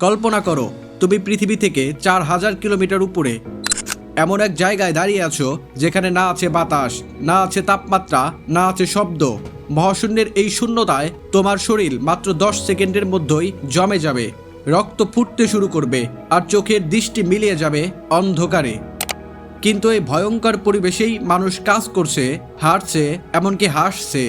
কল্পনা করো, তুমি পৃথিবী থেকে চার হাজার কিলোমিটার উপরে এমন এক জায়গায় দাঁড়িয়ে আছো যেখানে না আছে বাতাস, না আছে তাপমাত্রা, না আছে শব্দ। মহাশূন্যের এই শূন্যতায় তোমার শরীর মাত্র দশ সেকেন্ডের মধ্যেই জমে যাবে, রক্ত ফুটতে শুরু করবে আর চোখের দৃষ্টি মিলিয়ে যাবে অন্ধকারে। কিন্তু এই ভয়ঙ্কর পরিবেশেই মানুষ কাজ করছে হারছে এমনকি হাসছে।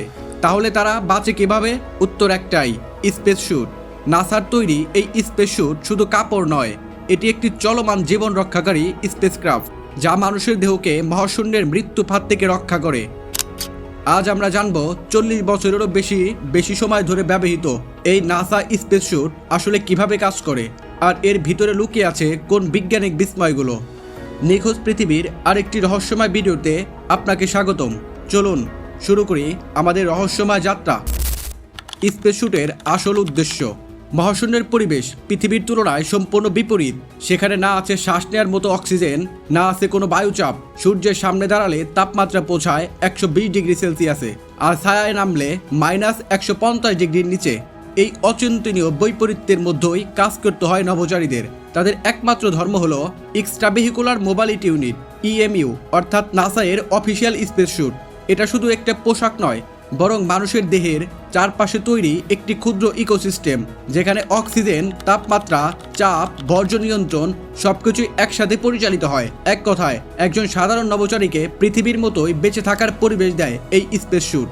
তাহলে তারা বাঁচে কীভাবে? উত্তর একটাই স্পেস স্যুট নাসার তৈরি এই স্পেস শুধু কাপড় নয়, এটি একটি চলমান জীবন রক্ষাকারী স্পেসক্রাফট যা মানুষের দেহকে মহাশূন্যের মৃত্যু মৃত্যুফাত থেকে রক্ষা করে। আজ আমরা জানব চল্লিশ বছরেরও বেশি বেশি সময় ধরে ব্যবহৃত এই নাসা স্পেস স্যুট আসলে কীভাবে কাজ করে, আর এর ভিতরে লুকিয়ে আছে কোন বিজ্ঞানিক বিস্ময়গুলো। নিখোঁজ পৃথিবীর আরেকটি রহস্যময় ভিডিওতে আপনাকে স্বাগতম। চলুন শুরু করি আমাদের রহস্যময় যাত্রা। স্পেস শুটের আসল উদ্দেশ্য। মহাশূন্যের পরিবেশ পৃথিবীর তুলনায় সম্পূর্ণ বিপরীত। সেখানে না আছে শ্বাস নেওয়ার মতো অক্সিজেন, না আছে কোনো বায়ুচাপ। সূর্যের সামনে দাঁড়ালে তাপমাত্রা পৌঁছায় একশো বিশ ডিগ্রি সেলসিয়াসে, আর ছায়ায় নামলে মাইনাস একশো পঞ্চাশ ডিগ্রির নিচে। এই অচিন্তনীয় বৈপরীত্যের মধ্যেই কাজ করতে হয় নভোচারীদের। তাদের একমাত্র ধর্ম হলো এক্সট্রাভেহিকুলার মোবালিটি ইউনিট, ইএমইউ, অর্থাৎ নাসা এর অফিসিয়াল স্পেস শুট এটা শুধু একটা পোশাক নয় বরং মানুষের দেহের চারপাশে তৈরি একটি ক্ষুদ্র ইকোসিস্টেম, যেখানে অক্সিজেন, তাপমাত্রা, চাপ, বর্জ্য নিয়ন্ত্রণ সবকিছুই একসাথে পরিচালিত হয়। এক কথায়, একজন সাধারণ নভোচারীকে পৃথিবীর মতোই বেঁচে থাকার পরিবেশ দেয় এই স্পেস শুট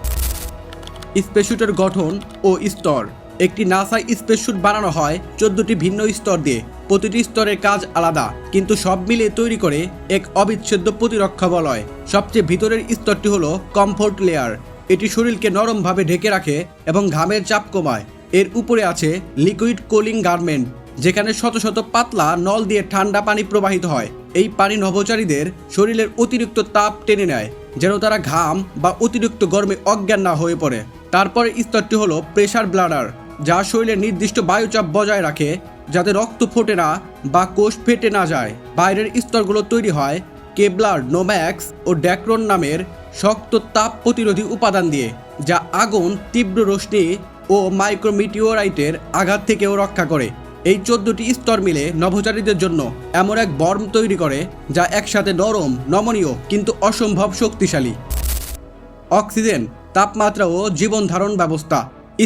স্পেসশুটের গঠন ও স্তর। একটি নাসা স্পেসশুট বানানো হয় চোদ্দটি ভিন্ন স্তর দিয়ে। প্রতিটি স্তরের কাজ আলাদা, কিন্তু সব মিলিয়ে তৈরি করে এক অবিচ্ছেদ্য প্রতিরক্ষা বলয়। সবচেয়ে ভিতরের স্তরটি হলো কমফোর্ট লেয়ার। এটি শরীরকে নরমভাবে ঢেকে রাখে এবং ঘামের চাপ কমায়। এর উপরে আছে লিকুইড কুলিং গার্মেন্ট, যেখানে শত শত পাতলা নল দিয়ে ঠান্ডা পানি প্রবাহিত হয়। এই পানি নভোচারীদের শরীরের অতিরিক্ত তাপ টেনে নেয়, যেন তারা ঘাম বা অতিরিক্ত গরমে অজ্ঞান না হয়ে পড়ে। তারপরে স্তরটি হলো প্রেশার ব্লাডার, যা শরীরের নির্দিষ্ট বায়ুচাপ বজায় রাখে, যাতে রক্ত ফোটে না বা কোষ ফেটে না যায়। বাইরের স্তরগুলো তৈরি হয় কেবলার, নোম্যাক্স ও ড্যাক্রন নামের শক্ত তাপ প্রতিরোধী উপাদান দিয়ে, যা আগুন, তীব্র রশ্মি ও মাইক্রোমিটিওরাইটের আঘাত থেকেও রক্ষা করে। এই চোদ্দটি স্তর মিলে নভোচারীদের জন্য এমন এক বর্ম তৈরি করে, যা একসাথে নরম, নমনীয়, কিন্তু অসম্ভব শক্তিশালী। অক্সিজেন, তাপমাত্রা ও জীবন ধারণ ব্যবস্থা।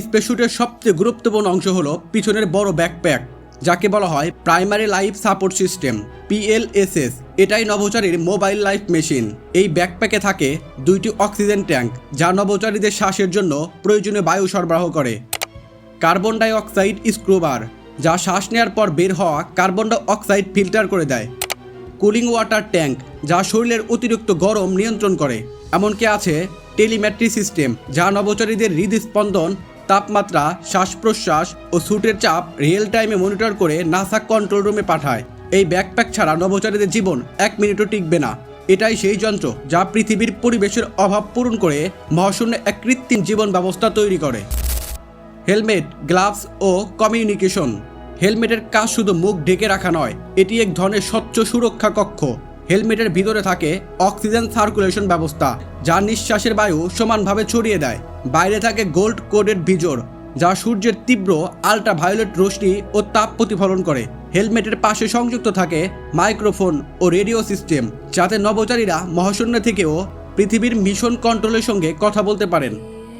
স্পেসশুটের সবচেয়ে গুরুত্বপূর্ণ অংশ হলো পিছনের বড় ব্যাকপ্যাক। যাকে বলা হয় primary life support system PLSS এটাই নভোচারীর মোবাইল লাইফ মেশিন। এই ব্যাকপ্যাকে থাকে দুইটি অক্সিজেন ট্যাঙ্ক, যা নভোচারীদের শ্বাসের জন্য প্রয়োজনীয় বায়ু সরবরাহ করে। কার্বন ডাই অক্সাইড স্ক্রুবার, যা শ্বাস নেওয়ার পর বের হওয়া কার্বন ডাই অক্সাইড ফিল্টার করে দেয়। কুলিং ওয়াটার ট্যাঙ্ক, যা শরীরের অতিরিক্ত গরম নিয়ন্ত্রণ করে। এমনকি আছে টেলিম্যাট্রি সিস্টেম, যা নভোচারীদের হৃদস্পন্দন তাপমাত্রা শ্বাস প্রশ্বাস ও স্যুটের চাপ রিয়েল টাইমে মনিটর করে নাসা কন্ট্রোল রুমে পাঠায়। এই ব্যাকপ্যাক ছাড়া নভোচারীদের জীবন এক মিনিটও টিকবে না। এটাই সেই যন্ত্র যা পৃথিবীর পরিবেশের অভাব পূরণ করে মহাশূন্যে এক কৃত্রিম জীবন ব্যবস্থা তৈরি করে। হেলমেট গ্লাভস ও কমিউনিকেশন হেলমেটের কাজ শুধু মুখ ঢেকে রাখা নয়, এটি এক ধরনের স্বচ্ছ সুরক্ষা কক্ষ। হেলমেটের ভিতরে থাকে অক্সিজেন সার্কুলেশন ব্যবস্থা, যা নিঃশ্বাসের বায়ু সমানভাবে ছড়িয়ে দেয়। বাইরে থাকে গোল্ড কোডেড ভিজর, যা সূর্যের তীব্র আল্ট্রা ভায়োলেট রশ্মি ও তাপ প্রতিফলন করে। হেলমেটের পাশে সংযুক্ত থাকে মাইক্রোফোন ও রেডিও সিস্টেম, যাতে নভোচারীরা মহাশূন্য থেকেও পৃথিবীর মিশন কন্ট্রোলের সঙ্গে কথা বলতে পারেন।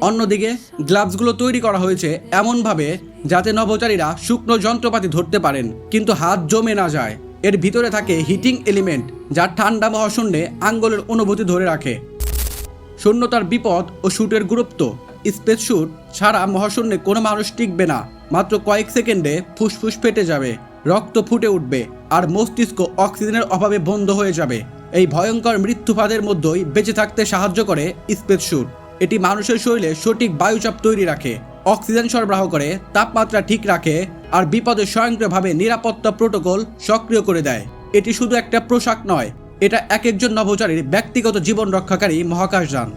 অন্যদিকে, গ্লাভসগুলো তৈরি করা হয়েছে এমনভাবে যাতে নভোচারীরা শুকনো যন্ত্রপাতি ধরতে পারেন, কিন্তু হাত জমে না যায়। এর ভিতরে থাকে হিটিং এলিমেন্ট যা ঠান্ডা মহাশূন্যে আঙ্গলের অনুভূতি ধরে রাখে। শূন্যতার বিপদ ও শ্যুটের গুরুত্ব, স্পেস শ্যুট ছাড়া মহাশূন্যে কোনো মানুষ টিকবে না। মাত্র কয়েক সেকেন্ডে ফুসফুস ফেটে যাবে, রক্ত ফুটে উঠবে, আর মস্তিষ্ক অক্সিজেনের অভাবে বন্ধ হয়ে যাবে। এই ভয়ঙ্কর মৃত্যুপাদের মধ্যেই বেঁচে থাকতে সাহায্য করে স্পেস শ্যুট এটি মানুষের শরীরে সঠিক বায়ুচাপ তৈরি রাখে, অক্সিজেন সরবরাহ করে, তাপমাত্রা ঠিক রাখে, আর বিপদে স্বয়ংক্রিয়ভাবে নিরাপত্তা প্রোটোকল সক্রিয় করে দেয়। এটি শুধু একটা পোশাক নয়, এটা এক একজন নভোচারীর ব্যক্তিগত জীবন রক্ষাকারী মহাকাশযান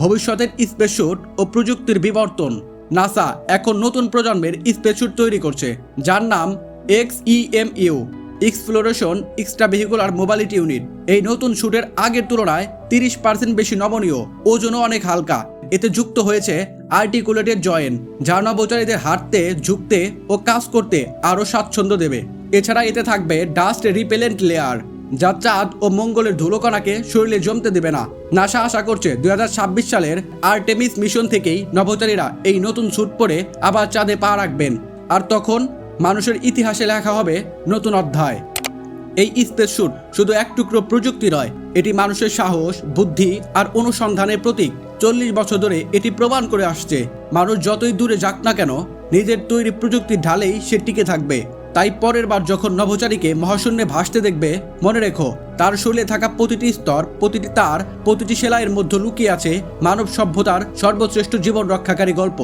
ভবিষ্যতের স্পেসশুট ও প্রযুক্তির বিবর্তন নাসা এখন নতুন প্রজন্মের স্পেসশুট তৈরি করছে, যার নাম X EMU exploration extravehicular mobility unit. এই নতুন শ্যুটের আগের তুলনায় তিরিশ পার্সেন্ট বেশি নমনীয়, ওজনও অনেক হালকা। এতে যুক্ত হয়েছে আর্টিকুলেটেড জয়েন্ট যা নভোচারীদের হাঁটতে, ঝুঁকতে ও কাজ করতে আরও স্বাচ্ছন্দ্য দেবে। এছাড়া এতে থাকবে ডাস্ট রিপেলেন্ট লেয়ার যা চাঁদ ও মঙ্গলের ধুলোকণাকে শরীরে জমতে দেবে না। নাসা আশা করছে দুই হাজার ছাব্বিশ সালের আর্টেমিস মিশন থেকেই নভোচারীরা এই নতুন স্যুট পরে আবার চাঁদে পা রাখবেন। আর তখন মানুষের ইতিহাসে লেখা হবে নতুন অধ্যায়। এই স্পেস শুট শুধু এক টুকরো প্রযুক্তি নয়, এটি মানুষের সাহস, বুদ্ধি আর অনুসন্ধানের প্রতীক। চল্লিশ বছর ধরে এটি প্রমাণ করে আসছে, মানুষ যতই দূরে যাক না কেন, নিজের তৈরি প্রযুক্তির ঢালেই সে টিকে থাকবে। তাই পরের বার যখন নভোচারীকে মহাশূন্যে ভাসতে দেখবে, মনে রেখো, তার শরীরে থাকা প্রতিটি স্তর, প্রতিটি তার, প্রতিটি সেলাইয়ের মধ্যে লুকিয়ে আছে মানব সভ্যতার সর্বশ্রেষ্ঠ জীবন রক্ষাকারী গল্প।